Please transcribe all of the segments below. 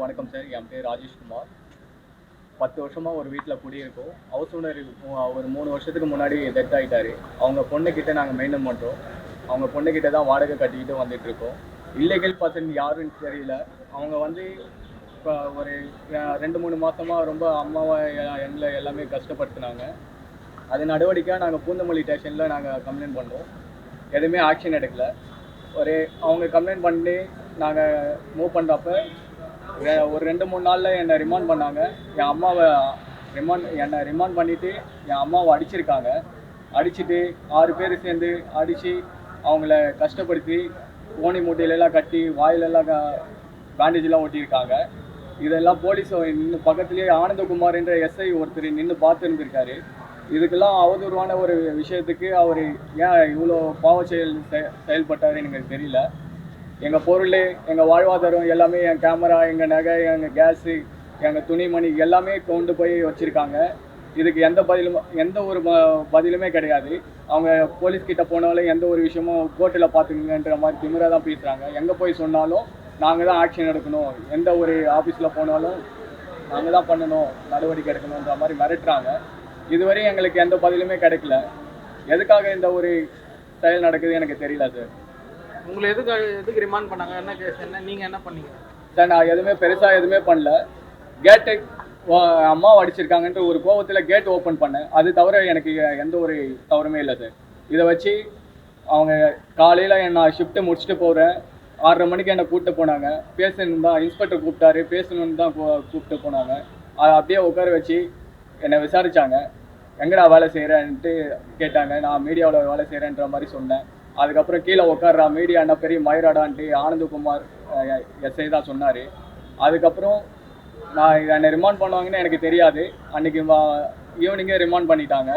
வணக்கம் சார். என் பேர் ராஜேஷ்குமார் பத்து வருஷமாக ஒரு வீட்டில் குடியிருக்கோம். ஹவுஸ் ஓனர் ஒரு மூணு வருஷத்துக்கு முன்னாடி டெத் ஆகிட்டாரு அவங்க பொண்ணுக்கிட்ட நாங்கள் மெயின்டைன் பண்ணுறோம் அவங்க பொண்ணுக்கிட்ட தான் வாடகை கட்டிக்கிட்டு வந்துட்டுருக்கோம். இல்லீகல் பர்சன் யாருன்னு தெரியல. அவங்க வந்து இப்போ ஒரு ரெண்டு மூணு மாதமாக ரொம்ப அம்மாவை எங்களை எல்லாமே கஷ்டப்படுத்தினாங்க. அது நடவடிக்கையாக நாங்கள் பூந்தமல்லி ஸ்டேஷனில் நாங்கள் கம்ப்ளைண்ட் பண்ணோம் எதுவுமே ஆக்ஷன் எடுக்கல. ஒரு அவங்க கம்ப்ளைண்ட் பண்ணி நாங்கள் மூவ் பண்ணுறப்ப ஒரு ரெண்டு மூணு நாளில் என்னை ரிமாண்ட் பண்ணாங்க. என் அம்மாவை ரிமாண்ட் என்னை ரிமாண்ட் பண்ணிவிட்டு என் அம்மாவை அடிச்சிருக்காங்க. அடிச்சுட்டு ஆறு பேர் சேர்ந்து அடித்து அவங்கள கஷ்டப்படுத்தி ஓனி மூட்டையிலலாம் கட்டி வாயிலெல்லாம் பேண்டேஜெலாம் ஒட்டியிருக்காங்க. இதெல்லாம் போலீஸ் நின்று பக்கத்துலேயே ஆனந்தகுமார் என்ற எஸ்ஐ ஒருத்தர் நின்று பார்த்துருந்துருக்காரு இதுக்கெல்லாம் அவதூறான ஒரு விஷயத்துக்கு அவர் ஏன் இவ்வளோ பாவ செயல் செ- செயல்பட்டாருன்னு எனக்கு தெரியல. எங்கள் பொருள் எங்கள் வாழ்வாதாரம் எல்லாமே என் கேமரா எங்கள் நகை எங்கள் கேஸு எங்கள் துணிமணி எல்லாமே கொண்டு போய் வச்சுருக்காங்க. இதுக்கு எந்த பதிலும் எந்த ஒரு பதிலுமே கிடையாது. அவங்க போலீஸ்கிட்ட போனாலும் எந்த ஒரு விஷயமும் கோர்ட்டில் பார்த்துக்குங்கன்ற மாதிரி திமிராக தான் பேசுகிறாங்க எங்கே போய் சொன்னாலும் நாங்கள் தான் ஆக்ஷன் எடுக்கணும். எந்த ஒரு ஆஃபீஸில் போனாலும் நாங்கள் தான் பண்ணணும் நடவடிக்கை எடுக்கணுன்ற மாதிரி மிரட்டுறாங்க. இதுவரையும் எங்களுக்கு எந்த பதிலுமே கிடைக்கல. எதுக்காக இந்த ஒரு செயல் நடக்குது எனக்கு தெரியல சார் உங்களை எதுக்கு எதுக்கு ரிமாண்ட் பண்ணாங்க? என்ன கேஸ் என்ன நீங்க என்ன பண்ணீங்க? சார் நான் எதுவுமே பெருசாக எதுவுமே பண்ணல. கேட்டை அம்மா அடிச்சிருக்காங்கன்ற ஒரு கோவத்தில் கேட் ஓப்பன் பண்ணேன். அது தவிர எனக்கு எந்த ஒரு தவறுமே இல்லை சார் இதை வச்சு அவங்க காலையில் நான் ஷிஃப்ட்டு முடிச்சுட்டு போகிறேன் ஆறரை மணிக்கு என்னை கூப்பிட்டு போனாங்க. பேசணும் தான் இன்ஸ்பெக்டர் கூப்பிட்டாரு. பேசணுன்னு தான் கூப்பிட்டு போனாங்க. அதை அப்படியே உட்கார வச்சு என்னை விசாரித்தாங்க எங்கடா வேலை செய்கிறேன்ட்டு கேட்டாங்க. நான் மீடியாவில் வேலை செய்கிறேன்ற மாதிரி சொன்னேன். அதுக்கப்புறம் கீழே உட்கார்றா மீடியா என்ன பெரிய மயிராடான்ட்டு ஆனந்தகுமார் எஸ்ஐ தான் சொன்னார். அதுக்கப்புறம் நான் என்னை ரிமாண்ட் பண்ணுவாங்கன்னு எனக்கு தெரியாது. அன்னைக்கு ஈவினிங்கே ரிமாண்ட் பண்ணிட்டாங்க.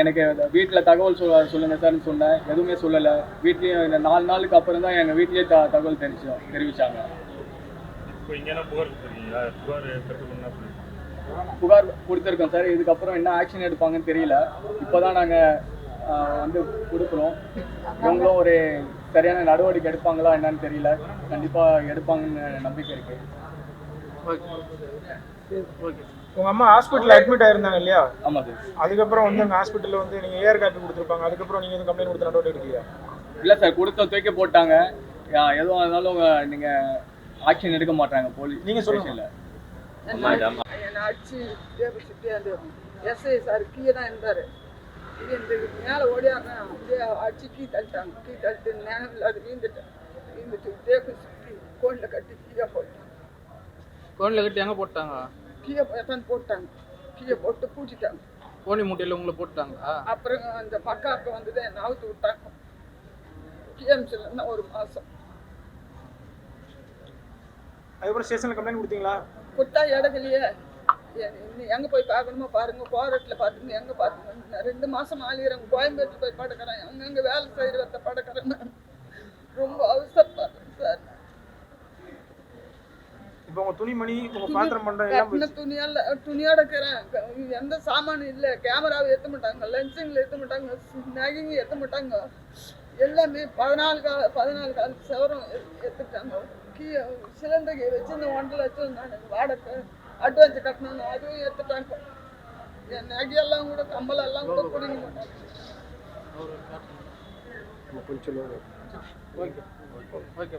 எனக்கு வீட்டில் தகவல் சொல் சொல்லுங்க சார்னு சொன்னேன். எதுவுமே சொல்லலை. வீட்லேயும் இந்த நாலு நாளுக்கு அப்புறம் தான் எங்கள் வீட்லேயே த தகவல் தெரிவிச்சோம் சொல்லுங்க புகார் கொடுத்துருக்கோம் சார் இதுக்கப்புறம் என்ன ஆக்ஷன் எடுப்பாங்கன்னு தெரியல. இப்போ தான் நாங்கள் வந்து கொடுக்குறோம் இவங்களும் ஒரு சரியான நடவடிக்கை எடுப்பாங்களா என்னன்னு தெரியல. கண்டிப்பாக எடுப்பாங்கன்னு நம்பிக்கை ஓகே. உங்க அம்மா ஹாஸ்பிட்டல் அட்மிட் ஆயிருந்தாங்க இல்லையா? ஆமாம் சார். அதுக்கப்புறம் வந்து அங்க ஹாஸ்பிட்டல்ல வந்து நீங்க ஏர் காப்பி கொடுத்துருப்பாங்க. அதுக்கப்புறம் நீங்க எதுவும் கம்ப்ளைண்ட் கொடுத்து நடவடிக்கை எடுக்கலையா? இல்லை சார் கொடுத்த தூக்கி போட்டாங்க. எதுவாக இருந்தாலும் நீங்கள் ஆக்ஷன் எடுக்க மாட்டாங்க போலீஸ் நீங்க சொல்லுங்க. ஸ்டேஷனில். என்னை அடிச்சு தேபிச்சுட்டு அந்த எஸ்ஐ சார் கீழே தான் இருந்தார். மேலே ஓடியாடுறேன் அப்படியே அடிச்சு கீ தள்ளிட்டாங்க. கீ தள்ளிட்டு நேரம் இல்லாத வீந்துட்டேன் வீந்துட்டு தேக்கு சுற்றி கோனில் கட்டி கீழே போட்டேன் கோனில் கட்டி எங்கே போட்டாங்க? கீழே எத்தான் போட்டாங்க. கீழே போட்டு பூச்சிட்டாங்க கோனி மூட்டையில் உங்களை போட்டாங்களா? அப்புறம் அந்த பக்காக்க வந்தது என்னை அவுத்து விட்டாங்க. பிஎம்சியில் இருந்தால் ஒரு மாதம் அதுக்கப்புறம் ஸ்டேஷன்ல கம்ப்ளைண்ட் கொடுத்தீங்களா? கொடுத்தா இடத்துலையே எங்கே போய் பார்க்கணுமோ பாருங்க போராட்டில் பார்த்துங்க எங்கே பார்த்துங்க ரெண்டு மாதம் ஆளிகிறேன் கோயம்பேட்டில் போய் படுக்கிறேன். அங்கங்கே வேலை செய்கிறத படுக்கிறேன். ரொம்ப அவசரப்படுறேன் சார். இப்போ உங்க துணிமணி உங்க பாத்திரம் பண்ற எல்லாம் கட்டின துணியால துணியோட இருக்கிறேன் எந்த சாமானும் இல்லை. கேமராவை ஏற்ற மாட்டாங்க. லென்சிங்கில் ஏற்ற மாட்டாங்க. நகைங்க ஏற்ற மாட்டாங்க. எல்லாமே பதினாலு கால பதினாலு கால சவரம் எடுத்துட்டாங்க கீ சிலிண்டர் வச்சு இந்த ஒன்றரை லட்சம் நான் வாடகை. ಅಡ್ವಾನ್ಸ್ ಕಟ್ಟಣ ಅದು ಎತ್ತ ಟಂಕ ನಾಗಿ ಎಲ್ಲ ಕೂಡ ಕಂಬಲ ಎಲ್ಲ ಕೂಡ ಕೊಡಿ ಓಕೆ ಓಕೆ ಓಕೆ